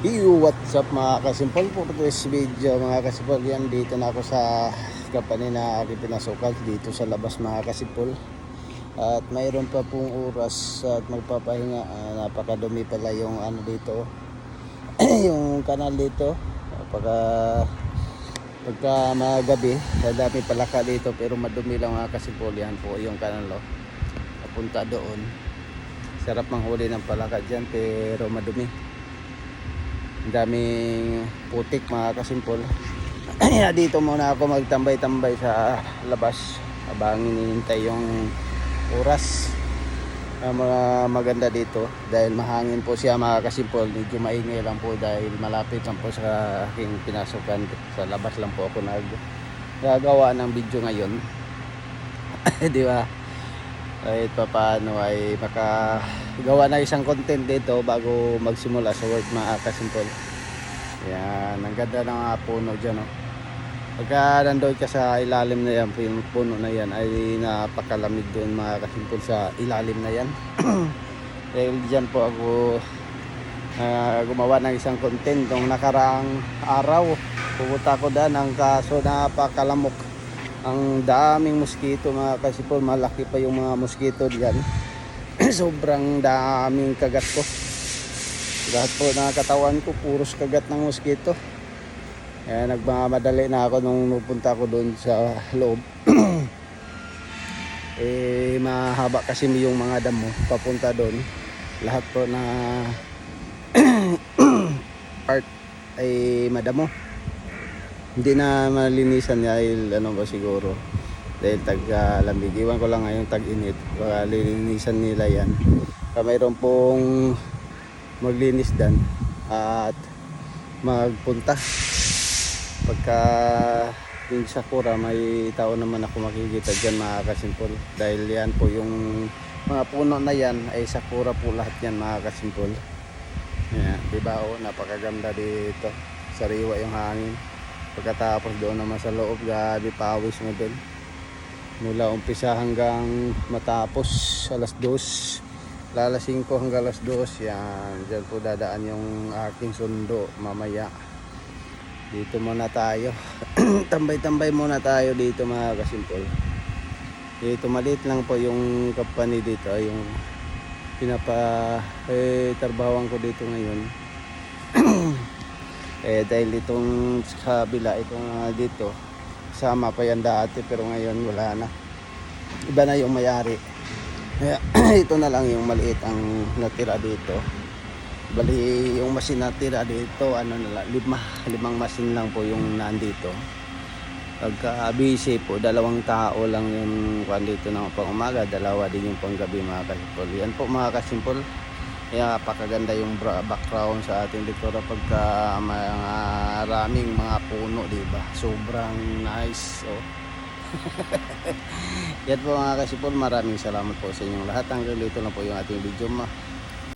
Yo, what's up mga kasimpol for this video mga kasimpol yan dito na ako sa company na aking pinasukan dito sa labas mga kasimpol at mayroon pa pong oras at magpapahinga. Ah, napakadumi pala yung ano dito. Yung kanal dito. Pagka pagka magabi dami palaka dito pero madumi lang mga kasimpol yan po yung kanal oh. papunta doon. Sarap manghuli ng palaka dyan pero madumi ang daming putik mga kasimpol. Kaya dito muna ako magtambay-tambay sa labas. Habang hinihintay yung oras Ah, mga maganda dito. Dahil mahangin po siya mga kasimpol. Medyo maingay lang po dahil malapit lang po sa aking pinasukan. Sa labas lang po ako nag gagawa ng video ngayon. Di ba? Kahit pa paano ay makagawa na isang content dito bago magsimula sa work mga kasimpol yan ang ganda ng mga puno dyan oh. pagka nandun ka sa ilalim na yan yung puno na yan ay napakalamig doon mga kasimpol sa ilalim na yan. Dahil dyan po ako ah, gumawa ng isang content nung nakaraang araw. Pupunta ko dyan ang kaso napakalamok. Ang daming mosquito mga kasipol malaki pa yung mga mosquito diyan sobrang daming kagat ko lahat po ng katawan ko puros kagat ng mosquito. Kaya nagmamadali na ako nung nupunta ko doon sa loob. Eh mahaba kasi yung mga damo papunta doon. Lahat po na part ay madamo. Hindi na malinisan dahil ano ba siguro dahil tag uh, lamig iwan ko lang ngayon tag init baka lilinisan nila yan. Kaya mayroon pong maglinis dan at magpunta. Pagka yung sakura may tao naman ako makikita dyan mga kasimpol dahil yan po yung mga puno na yan ay sakura po lahat yan mga kasimpol yan, diba o napakaganda dito. Sariwa yung hangin. Pagkatapos doon naman sa loob gabi pawis mo doon mula umpisa hanggang matapos alas 2 lalasing ko hanggang alas 2 yan. Dyan po dadaan yung aking sundo mamaya. Dito muna tayo. Tambay-tambay muna tayo dito mga kasimpol dito maliit lang po yung company dito yung pinapa eh, trabahoan ko dito ngayon. Eh dahil itong kabila itong ah, dito sama pa yan dati pero ngayon wala na. Iba na yung mayari. Kaya ito na lang yung maliit ang natira dito. Bali yung machine natira dito ano na lang lima, limang machine lang po yung nandito. Pagka busy po dalawang tao lang yung kwan dito ng pang umaga dalawa din yung panggabi mga kasimpol yan po mga kasimpol kaya pakaganda yung background sa ating dekora pagka maraming mga puno, di ba? Sobrang nice. Oh. Yan po mga kasipol, maraming salamat po sa inyong lahat. Hanggang dito na po yung ating video. Ma